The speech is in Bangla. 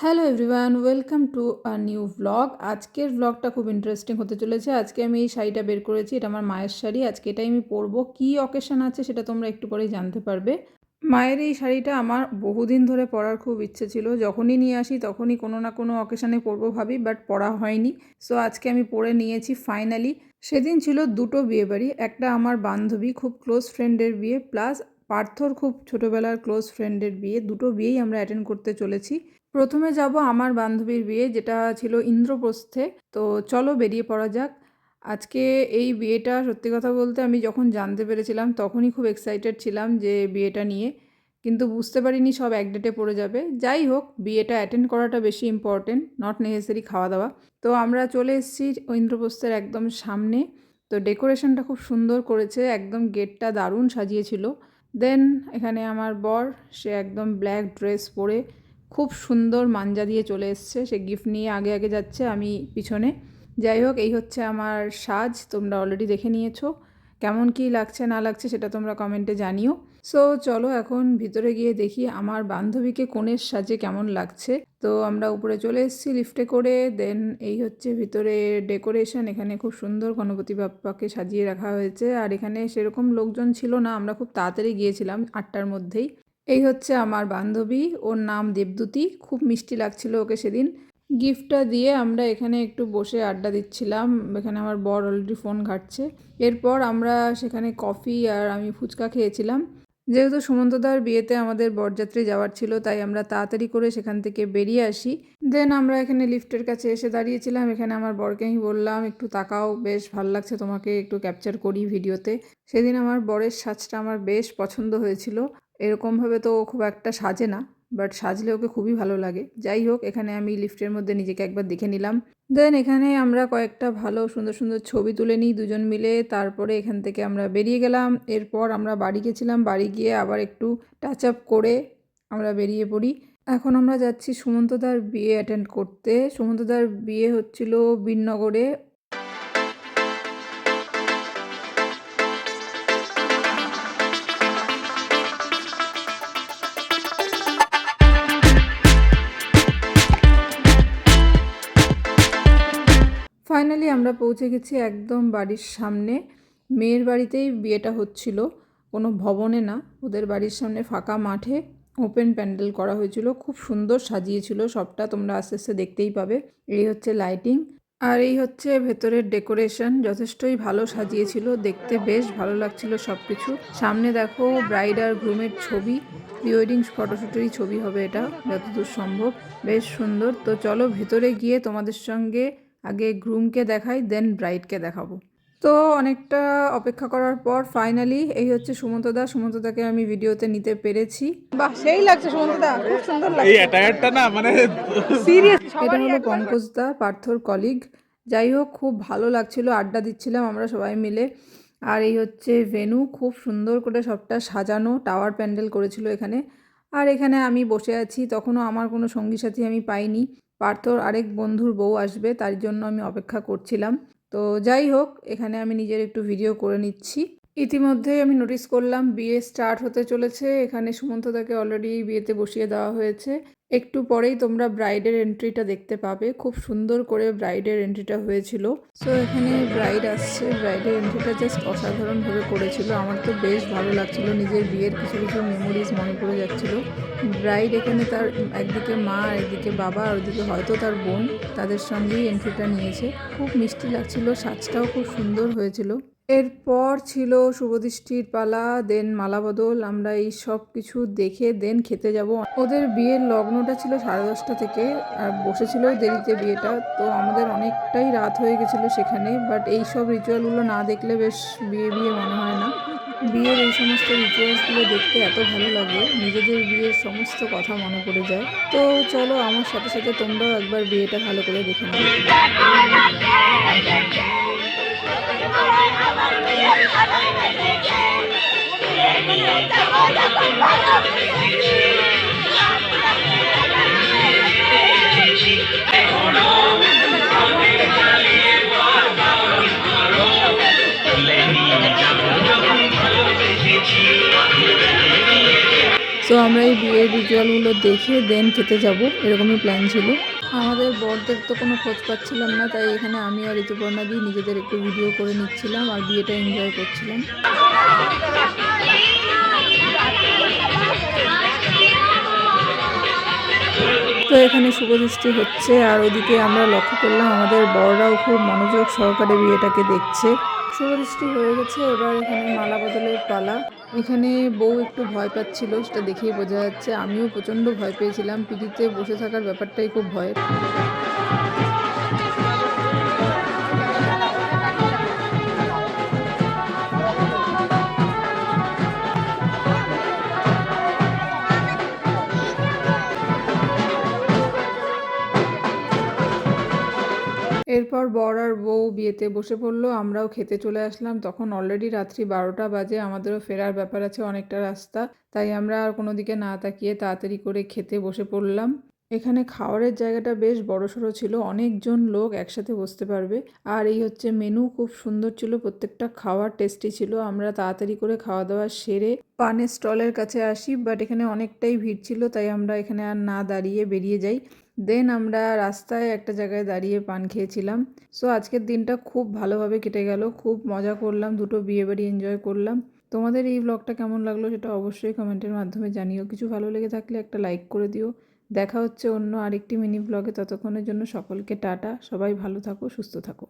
Hello everyone welcome to a new blog আজকের ভ্লগটা খুব ইন্টারেস্টিং হতে চলেছে। আজকে আমি এই শাড়িটা বের করেছি, এটা আমার মায়ের শাড়ি। আজকে এটাই আমি পরবো। কী অকেশন আছে সেটা তোমরা একটু পরেই জানতে পারবে। মায়ের এই শাড়িটা আমার বহুদিন ধরে পরার খুব ইচ্ছে ছিল। যখনই নিয়ে আসি তখনই কোনো না কোনো অকেশানে পরবো ভাবি বাট পরা হয়নি। সো আজকে আমি পরে নিয়েছি ফাইনালি সেদিন ছিল দুটো বিয়েবাড়ি একটা আমার বান্ধবী, খুব ক্লোজ ফ্রেন্ডের বিয়ে প্লাস পার্থর খুব ছোটোবেলার ক্লোজ ফ্রেন্ডের বিয়ে, দুটো বিয়েই আমরা অ্যাটেন্ড করতে চলেছি। প্রথমে যাব আমার বান্ধবীর বিয়ে, যেটা ছিল ইন্দ্রপ্রস্থে। তো চলো বেরিয়ে পড়া যাক। আজকে এই বিয়েটা সত্যি কথা বলতে আমি যখন জানতে পেরেছিলাম, তখনই খুব এক্সাইটেড ছিলাম যে বিয়েটা নিয়ে। কিন্তু বুঝতে পারিনি সব এক ডেটে পড়ে যাবে। যাই হোক, বিয়েটা অ্যাটেন্ড করাটা বেশি ইম্পর্টেন্ট নট নেসেসারি খাওয়া দাওয়া তো আমরা চলে এসেছি ইন্দ্রপ্রস্থের একদম সামনে। তো ডেকোরেশনটা খুব সুন্দর করেছে, একদম গেটটা দারুণ সাজিয়েছিল। দেন এখানে আমার বর, সে একদম ব্ল্যাক ড্রেস পরে খুব সুন্দর মাঞ্জা দিয়ে চলে এসছে। সে গিফট নিয়ে আগে আগে যাচ্ছে, আমি পিছনে। যাই হোক, এই হচ্ছে আমার সাজ, তোমরা অলরেডি দেখে নিয়েছো। কেমন কি লাগছে, না লাগছে সেটা তোমরা কমেন্টে জানিও। সো চলো এখন ভিতরে গিয়ে দেখি আমার বান্ধবীকে কোণের সাজে কেমন লাগছে। তো আমরা উপরে চলে এসেছি লিফটে করে দেন এই হচ্ছে ভিতরে ডেকোরেশন এখানে খুব সুন্দর গণপতি বাপ্পাকে সাজিয়ে রাখা হয়েছে। আর এখানে সেরকম লোকজন ছিল না, আমরা খুব তাড়াতাড়ি গিয়েছিলাম আটটার মধ্যেই। এই হচ্ছে আমার বান্ধবী, ওর নাম দেবদূতি, খুব মিষ্টি লাগছিল ওকে সেদিন। গিফটটা দিয়ে আমরা এখানে একটু বসে আড্ডা দিচ্ছিলাম। এখানে আমার বর অলরেডি ফোন ঘাটছে। এরপর আমরা সেখানে কফি আর আমি ফুচকা খেয়েছিলাম। যেহেতু সুমন্তদার বিয়েতে আমাদের বরযাত্রী যাওয়ার ছিল, তাই আমরা তাড়াতাড়ি করে সেখান থেকে বেরিয়ে আসি। দেন আমরা এখানে লিফটের কাছে এসে দাঁড়িয়েছিলাম। এখানে আমার বরকে আমি বললাম, একটু তাকাও, বেশ ভালো লাগছে তোমাকে, একটু ক্যাপচার করি ভিডিওতে। সেদিন আমার বরের সাজটা আমার বেশ পছন্দ হয়েছিল। এরকমভাবে তো খুব একটা সাজে না। বাট সাজলে ওকে খুবই ভালো লাগে। যাই হোক, এখানে আমি লিফটের মধ্যে নিজেকে একবার দেখে নিলাম। দেন এখানে আমরা কয়েকটা ভালো সুন্দর সুন্দর ছবি তুলে নিই দুজন মিলে। তারপরে এখান থেকে আমরা বেরিয়ে গেলাম। এরপর আমরা বাড়ি গেছিলাম। বাড়ি গিয়ে আবার একটু টাচ আপ করে আমরা বেরিয়ে পড়ি। এখন আমরা যাচ্ছি সুমন্তদার বিয়ে অ্যাটেন্ড করতে। সুমন্তদার বিয়ে হচ্ছিল বীরনগরে ফাইনালি আমরা পৌঁছে গেছি একদম বাড়ির সামনে। মেয়ের বাড়িতেই বিয়েটা হচ্ছিল। কোনো ভবনে না, ওদের বাড়ির সামনে ফাঁকা মাঠে ওপেন প্যান্ডেল করা হয়েছিল। খুব সুন্দর সাজিয়েছিল সবটা, তোমরা আস্তে আস্তে দেখতেই পাবে। এই হচ্ছে লাইটিং আর এই হচ্ছে ভেতরের ডেকোরেশন যথেষ্টই ভালো সাজিয়েছিল, দেখতে বেশ ভালো লাগছিল সব কিছু সামনে দেখো ব্রাইড আর গ্রুমের ছবি প্রি ওয়েডিং ফটোশ্যুটেরই ছবি হবে এটা, যতদূর সম্ভব। বেশ সুন্দর। তো চলো ভেতরে গিয়ে তোমাদের সঙ্গে আগে গ্রুমকে দেখাই দেন ব্রাইডকে দেখাবো। তো অনেকটা অপেক্ষা করার পর ফাইনালি এই হচ্ছে সুমন্তদা। সুমন্তদাকে আমি ভিডিওতে নিতে পেরেছি। বাহ সেই লাগছে সুমন্তদা খুব সুন্দর লাগছে। এই অ্যাটায়ারটা না মানে সিরিয়াস এটা হলো পঙ্কজদা পার্থর কলিগ যাই হোক খুব ভালো লাগছিল আড্ডা দিচ্ছিলাম আমরা সবাই মিলে। আর এই হচ্ছে ভেনু খুব সুন্দর করে সবটা সাজানো টাওয়ার প্যান্ডেল করেছিল এখানে। আর এখানে আমি বসে আছি তখনও আমার কোনো সঙ্গী সাথী আমি পাইনি। পার্থর আরেক বন্ধুর বউ আসবে, তার জন্য আমি অপেক্ষা করছিলাম। তো যাই হোক, এখানে আমি নিজের একটু ভিডিও করে নিচ্ছি। ইতিমধ্যেই আমি নোটিস করলাম বিয়ে স্টার্ট হতে চলেছে। এখানে সুমন্তদাকে অলরেডি বিয়েতে বসিয়ে দেওয়া হয়েছে। একটু পরেই তোমরা ব্রাইডের এন্ট্রিটা দেখতে পাবে। খুব সুন্দর করে ব্রাইডের এন্ট্রিটা হয়েছিল। সো এখানে ব্রাইড আসছে। ব্রাইডের এন্ট্রিটা জাস্ট অসাধারণভাবে করেছিল। আমার তো বেশ ভালো লাগছিল। নিজের বিয়ের কিছু কিছু মেমোরিজ মনে পড়ে যাচ্ছিল। ব্রাইড এখানে তার একদিকে মা আর একদিকে বাবা, আর ওদিকে হয়তো তার বোন তাদের সঙ্গেই এন্ট্রিটা নিয়েছে। খুব মিষ্টি লাগছিল। সাজটাও খুব সুন্দর হয়েছিল। এরপর ছিল শুভদৃষ্টির পালা, দেন মালাবদল, আমরা এই সব কিছু দেখে, দেন খেতে যাব। ওদের বিয়ের লগ্নটা ছিল সাড়ে দশটা থেকে, আর বসেছিল দেরিতে বিয়েটা, তো আমাদের অনেকটাই রাত হয়ে গেছিল সেখানে বাট এই সব রিচুয়ালগুলো না দেখলে বেশ বিয়ে বিয়ে মনে হয় না। বিয়ের এই সমস্ত রিচুয়ালসগুলো দেখতে এত ভালো লাগে, নিজেদের বিয়ের সমস্ত কথা মনে পড়ে যায়। তো চলো, আমার সাথে সাথে তোমরাও একবার বিয়েটা ভালো করে দেখে নাও। সো আমরা এই বিয়ের রিচুয়ালগুলো দেখে দেন খেতে যাব এরকমই প্ল্যান ছিল। আমাদের বরদের তো কোনো খোঁজ পাচ্ছিলাম না, তাই এখানে আমি আর ঋতুপর্ণা দিয়ে নিজেদের একটু ভিডিও করে নিচ্ছিলাম আর বিয়েটা এনজয় করছিলাম। তো এখানে শুভদৃষ্টি হচ্ছে আর ওদিকে আমরা লক্ষ্য করলাম আমাদের বড়রাও খুব মনোযোগ সহকারে বিয়েটাকে দেখছে। শুভদৃষ্টি হয়ে গেছে, এবার এখানে মালা বদলের পালা। এখানে বউ একটু ভয় পাচ্ছিল, সেটা দেখেই বোঝা যাচ্ছে। আমিও প্রচণ্ড ভয় পেয়েছিলাম পিঠিতে বসে থাকার ব্যাপারটাই খুব ভয়ের। এরপর বর আর বউ বিয়েতে বসে পড়ল, আমরাও খেতে চলে আসলাম। তখন অলরেডি রাত্রি বারোটা বাজে, আমাদেরও ফেরার ব্যাপার আছে, অনেকটা রাস্তা। তাই আমরা আর কোনো দিকে না তাকিয়ে তাড়াতাড়ি করে খেতে বসে পড়লাম। এখানে খাওয়ারের জায়গাটা বেশ বড়সড় ছিল, অনেকজন লোক একসাথে বসতে পারবে। আর এই হচ্ছে মেনু খুব সুন্দর ছিল, প্রত্যেকটা খাওয়ার টেস্টি ছিল। আমরা তাড়াতাড়ি করে খাওয়া দাওয়া সেরে পানের স্টলের কাছে আসি বাট এখানে অনেকটাই ভিড় ছিল, তাই আমরা এখানে আর না দাঁড়িয়ে বেরিয়ে যাই। দেন আমরা রাস্তায় একটা জায়গায় দাঁড়িয়ে পান খেয়েছিলাম। সো আজকের দিনটা খুব ভালোভাবে কেটে গেল। খুব মজা করলাম, দুটো বিয়ে বাড়ি এনজয় করলাম। তোমাদের এই ব্লগটা কেমন লাগল সেটা অবশ্যই কমেন্টের মাধ্যমে জানিও। কিছু ভালো লেগে থাকলে একটা লাইক করে দিও। দেখা হচ্ছে অন্য আরেকটি মিনি ব্লগে ততক্ষণের জন্য সকলকে টাটা। সবাই ভালো থাকো, সুস্থ থাকো।